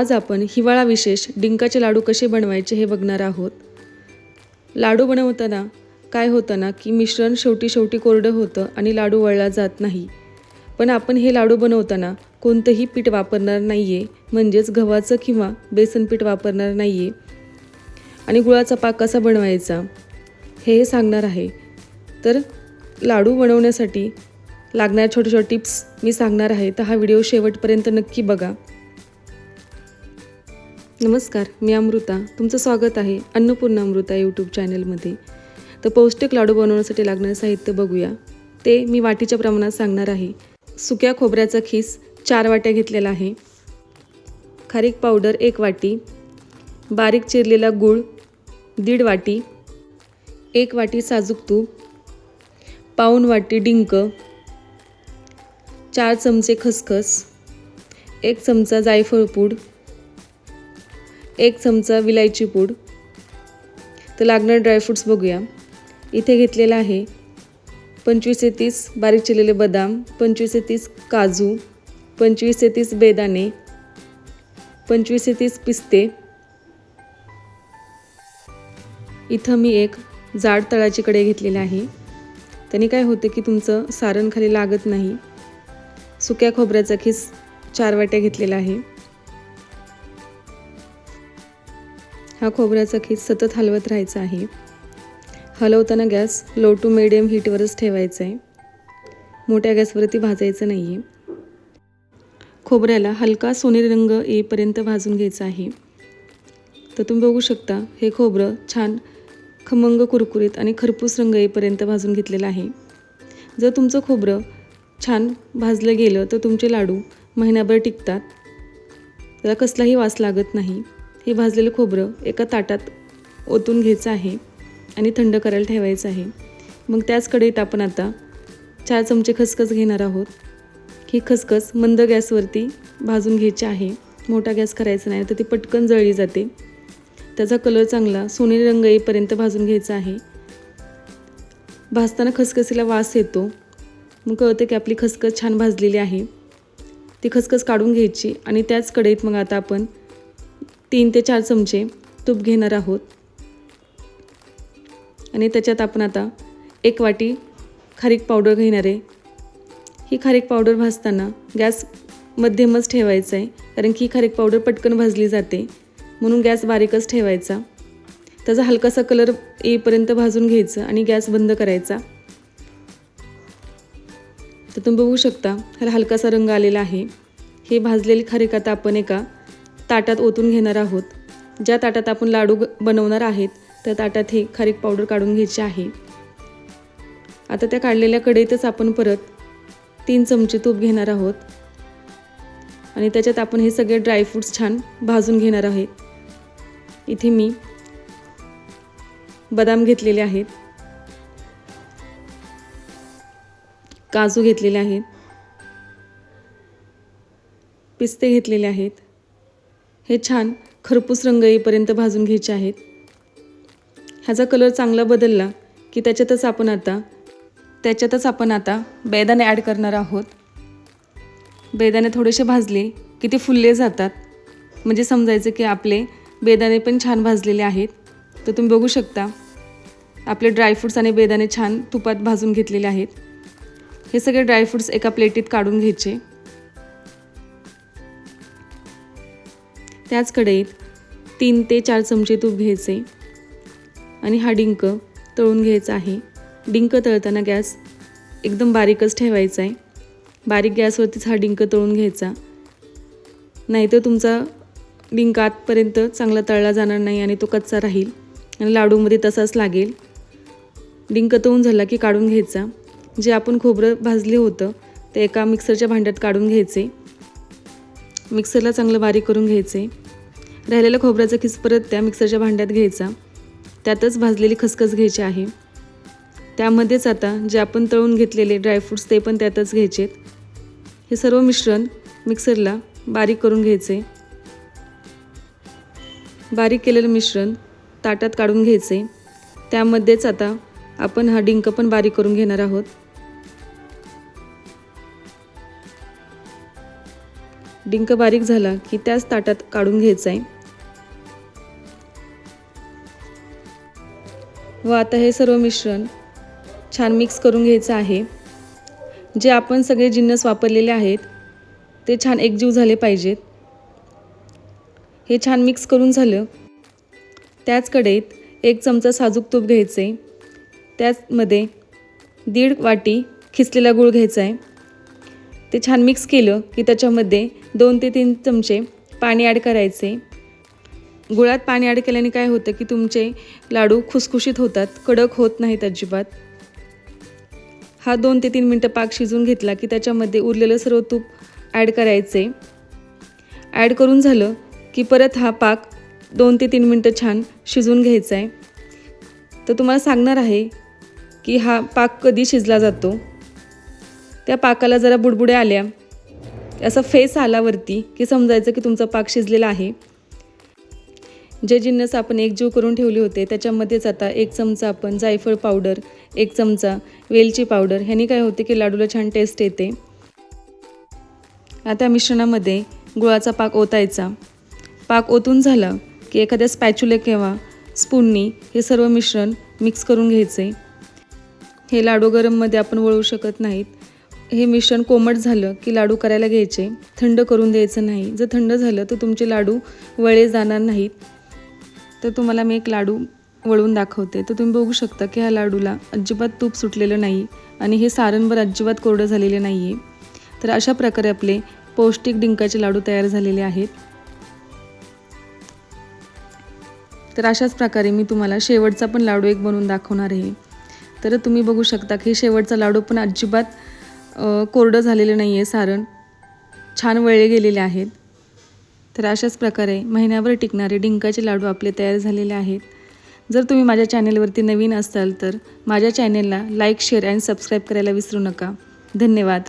आज आपण हिवाळा विशेष डिंकाचे लाडू कसे बनवायचे हे बघणार आहोत. लाडू बनवताना काय होतं ना की मिश्रण शेवटी शेवटी कोरडं होतं आणि लाडू वळला जात नाही. पण आपण हे लाडू बनवताना कोणतंही पीठ वापरणार नाही आहे म्हणजेच गव्हाचं किंवा बेसन पीठ वापरणार नाही आहे आणि गुळाचा पाक कसा बनवायचा हे सांगणार आहे. तर लाडू बनवण्यासाठी लागणाऱ्या छोट्या छोट्या टिप्स मी सांगणार आहे तर हा व्हिडिओ शेवटपर्यंत नक्की बघा. नमस्कार मी अमृता. तुमचं स्वागत आहे अन्नपूर्णा अमृता यूट्यूब चॅनलमध्ये तर पौष्टिक लाडू बनवण्यासाठी लागणारे साहित्य बघूया. ते मी वाटीच्या प्रमाणात सांगणार आहे. सुक्या खोबऱ्याचा खीस चार वाट्या घेतलेला आहे. खारीक पावडर एक वाटी. बारीक चिरलेला गूळ दीड वाटी. एक वाटी साजूक तूप. पाऊण वाटी डिंक. चार चमचे खसखस. एक चमचा जायफळ पूड. एक चमचा विलायची पूड. तर लागणार ड्रायफ्रूट्स बघूया. इथे घेतलेलं आहे पंचवीस ते तीस बारीक चिरलेले बदाम पंचवीस ते तीस काजू पंचवीस ते तीस बेदाणे पंचवीस ते तीस पिस्ते. इथं मी एक जाड तळाची कडे घेतलेली आहे. त्याने काय होतं की तुमचं सारण खाली लागत नाही. सुक्या खोबऱ्याचा खीस चार वाट्या घेतलेला आहे. हा खोबऱ्याचा खीस सतत हलवत राहायचा आहे. हलवताना गॅस लो टू मिडियम हीटवरच ठेवायचा आहे मोठ्या गॅसवरती भाजायचं नाही आहे खोबऱ्याला हलका सोनेरी रंग येईपर्यंत भाजून घ्यायचा आहे. तर तुम्ही बघू शकता हे खोबरं छान खमंग कुरकुरीत आणि खरपूस रंग येईपर्यंत भाजून घेतलेलं आहे. जर तुमचं खोबरं छान भाजलं गेलं तर तुमचे लाडू महिनाभर टिकतात. त्याला कसलाही वास लागत नाही. हे भाजलेलं खोबरं एका ताटात ओतून घ्यायचं आहे आणि थंड करायला ठेवायचं आहे. मग त्याच कढईत आपण आता चार चमचे खसखस घेणार आहोत. ही खसखस मंद गॅसवरती भाजून घ्यायची आहे. मोठा गॅस करायचा नाही तर ती पटकन जळली जाते. त्याचा कलर चांगला सोनेरी रंग येईपर्यंत भाजून घ्यायचा आहे. भाजताना खसखसीला वास येतो. मग कळतं की आपली खसखस छान भाजलेली आहे. ती खसखस काढून घ्यायची आणि त्याच कढईत मग आता आपण तीन ते चार चमचे तूप घेणार आहोत. आणि त्याच्यात आपण आता एक वाटी खारीक पावडर घेणार आहे. ही खारीक पावडर भाजताना गॅस मध्यमच ठेवायचा आहे कारण की ही खारीक पावडर पटकन भाजली जाते. म्हणून गॅस बारीकच ठेवायचा. त्याचा हलकासा कलर येईपर्यंत भाजून घ्यायचं आणि गॅस बंद करायचा. तर तुम्ही बघू शकता ह्याला हलकासा रंग आलेला आहे. हे भाजलेली खारीक आता आपण एका ताटात ओतून घेणार आहोत. ज्या ताटात आपण लाडू बनवणार आहेत त्या ताटात हे खारीक पावडर काढून घ्यायची आहे. आता त्या काढलेल्या कढईतच आपण परत तीन चमचे तूप घेणार आहोत. आणि त्याच्यात आपण हे सगळे ड्रायफ्रूट्स छान भाजून घेणार आहे इथे मी बदाम घेतलेले आहेत. काजू घेतलेले आहेत. पिस्ते घेतलेले आहेत. हे छान खरपूस रंग येईपर्यंत भाजून घ्यायचे आहेत. ह्याचा कलर चांगला बदलला की त्याच्यातच आपण आता त्याच्यातच आपण आता बेदाणे ॲड करणार आहोत. बेदाणे थोडेसे भाजले की ते फुलले जातात. म्हणजे समजायचं की आपले बेदाणे पण छान भाजलेले आहेत. तर तुम्ही बघू शकता आपले ड्रायफ्रूट्स आणि बेदाणे छान तुपात भाजून घेतलेले आहेत. हे सगळे ड्रायफ्रूट्स एका प्लेटीत काढून घ्यायचे. त्याच कढईत तीन ते चार चमचे तूप घ्यायचे आणि हा डिंक तळून घ्यायचा आहे. डिंक तळताना गॅस एकदम बारीकच ठेवायचा आहे. बारीक गॅसवरतीच हा डिंक तळून घ्यायचा. नाहीतर तुमचा डिंक आतपर्यंत चांगला तळला जाणार नाही आणि तो कच्चा राहील आणि लाडूमध्ये तसाच लागेल. डिंक तळून झाला की काढून घ्यायचा. जे आपण खोबरं भाजले होतं ते एका मिक्सरच्या भांड्यात काढून घ्यायचे. मिक्सरला चांगलं बारीक करून घ्यायचे. राहिलेलं खोबऱ्याचा खिस परत त्या मिक्सरच्या भांड्यात घ्यायचा. त्यातच भाजलेली खसखस घ्यायची आहे. त्यामध्येच आता जे आपण तळून घेतलेले ड्रायफ्रूट्स ते पण त्यातच घ्यायचेत हे सर्व मिश्रण मिक्सरला बारीक करून घ्यायचे. बारीक केलेलं मिश्रण ताटात काढून घ्यायचे. त्यामध्येच आता आपण हा डिंक पण बारीक करून घेणार आहोत. डिंक बारीक झाला की त्याच ताटात काढून घ्यायचा आहे व आता हे सर्व मिश्रण छान मिक्स करून घ्यायचं आहे. जे आपण सगळे जिन्नस वापरलेले आहेत ते छान एकजीव झाले पाहिजेत. हे छान मिक्स करून झालं. त्याच कढईत एक चमचा साजूक तूप घ्यायचे त्याचमध्ये दीड वाटी खिसलेला गूळ घ्यायचा आहे ते छान मिक्स केलं की त्याच्यामध्ये दोन ते तीन चमचे पाणी ॲड करायचे. गुळात पाणी ॲड केल्याने काय होतं की तुमचे लाडू खुसखुशीत होतात कडक होत नाहीत अजिबात. हा दोन ते तीन मिनटं पाक शिजून घेतला की त्याच्यामध्ये उरलेलं सर्व तूप ॲड करायचे. ॲड करून झालं की परत हा पाक दोन ते तीन मिनटं छान शिजवून घ्यायचा आहे तर तुम्हाला सांगणार आहे की हा पाक कधी शिजला जातो? त्या पाकाला जरा बुडबुड्या आल्या. असा फेस आला वरती की समजायचं की तुमचा पाक शिजलेला आहे. जे जिन्नस आपण एकजीव करून ठेवले होते त्याच्यामध्येच आता एक चमचा आपण जायफळ पावडर एक चमचा वेलची पावडर ह्यानी काय होते की लाडूला छान टेस्ट येते. आता मिश्रणामध्ये गुळाचा पाक ओतायचा. पाक ओतून झाला की एखाद्या स्पॅच्युले किंवा स्पूननी हे सर्व मिश्रण मिक्स करून घ्यायचे. हे लाडू गरममध्ये आपण वळू शकत नाहीत. हे मिश्रण कोमट झालं की लाडू करायला घ्यायचे. थंड करून द्यायचं नाही. जर थंड झालं तर तुमचे लाडू वळे जाणार नाहीत. तर तुम्हाला मी एक लाडू वळून दाखवते. तर तुम्ही बघू शकता की ह्या लाडूला अजिबात तूप सुटलेलं नाही आणि हे सारणभर अजिबात कोरडं झालेले नाही आहे तर अशा प्रकारे आपले पौष्टिक डिंकाचे लाडू तयार झालेले आहेत. तर अशाच प्रकारे मी तुम्हाला शेवटचा पण लाडू एक बनवून दाखवणार आहे. तर तुम्ही बघू शकता की शेवटचा लाडू पण अजिबात कोरडं झालेलं नाही आहे सारण. छान वळले गेलेले आहेत. तर अशाच प्रकारे महिन्याभर टिकणारे डिंकाचे लाडू आपले तयार झालेले आहेत. जर तुम्ही माझ्या चॅनेलवरती नवीन असाल तर माझ्या चॅनेलला लाईक शेअर अँड सबस्क्राईब करायला विसरू नका. धन्यवाद.